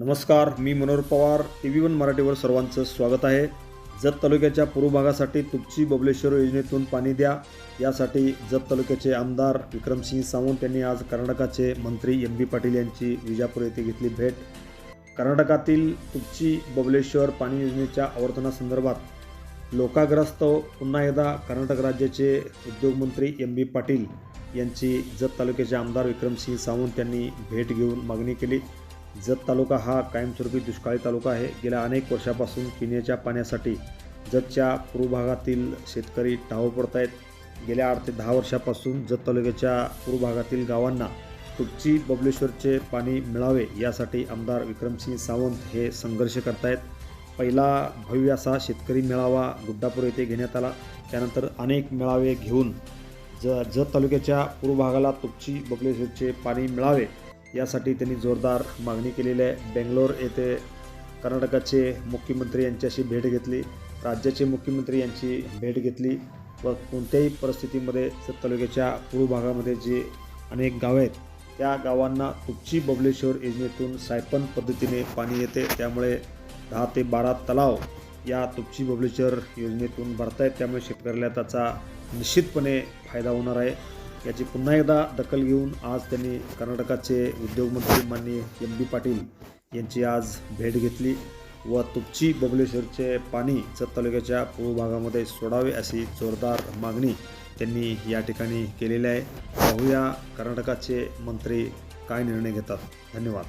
नमस्कार मी Manohar Pawar T V one मराठीवर सर्वांचं स्वागत आहे. जत तालुक्याच्या पूर्व भागासाठी तुपची बबलेश्वर योजनेतून पाणी द्या. यासाठी जत तालुक्याचे आमदार विक्रमसिंह सावंत यांनी आज कर्नाटकाचे मंत्री एम बी पाटील यांची विजापूर येथे घेतली भेट. कर्नाटकातील तुपची बबलेश्वर पाणी योजनेच्या आवर्तनासंदर्भात लोकाग्रस्त पुन्हा एकदा कर्नाटक राज्याचे उद्योगमंत्री एम बी पाटील यांची जत तालुक्याचे आमदार विक्रमसिंह सावंत यांनी भेट घेऊन मागणी केली. जत तालुका हा कायमस्वरूपी दुष्काळी तालुका आहे. गेल्या अनेक वर्षापासून पिण्याच्या पाण्यासाठी जतच्या पूर्व भागातील शेतकरी टाव पडत आहेत गेल्या आठ ते दहा वर्षापासून जत तालुक्याच्या पूर्व भागातील गावांना तुपची बबलेश्वरचे पाणी मिळावे यासाठी आमदार विक्रमसिंह सावंत हे संघर्ष करतायत. पहिला भव्य असा शेतकरी मेळावा गुड्डापूर येथे घेण्यात आला. त्यानंतर अनेक मेळावे घेऊन ज जत तालुक्याच्या पूर्व भागाला तुपची बबलेश्वरचे पाणी मिळावे यासाठी त्यांनी जोरदार मागणी केलेली आहे. बेंगलोर येथे कर्नाटकाचे मुख्यमंत्री यांच्याशी भेट घेतली. राज्याचे मुख्यमंत्री यांची भेट घेतली व कोणत्याही परिस्थितीमध्ये तालुक्याच्या पूर्व भागामध्ये जे अनेक गावं आहेत त्या गावांना तुपची बबलेश्वर योजनेतून सायपन पद्धतीने पाणी येते. त्यामुळे दहा ते बारा तलाव या तुपची बबलेश्वर योजनेतून भरतायत. त्यामुळे शेतकऱ्याला त्याचा निश्चितपणे फायदा होणार आहे. याची पुन्हा एकदा दखल घेऊन आज त्यांनी कर्नाटकाचे उद्योगमंत्री माननीय एम बी पाटील यांची आज भेट घेतली व तुपची बबलेश्वरचे पाणी जत तालुक्याच्या पूर्व भागामध्ये सोडावे अशी जोरदार मागणी त्यांनी या ठिकाणी केलेली आहे. पाहूया कर्नाटकाचे मंत्री काय निर्णय घेतात. धन्यवाद.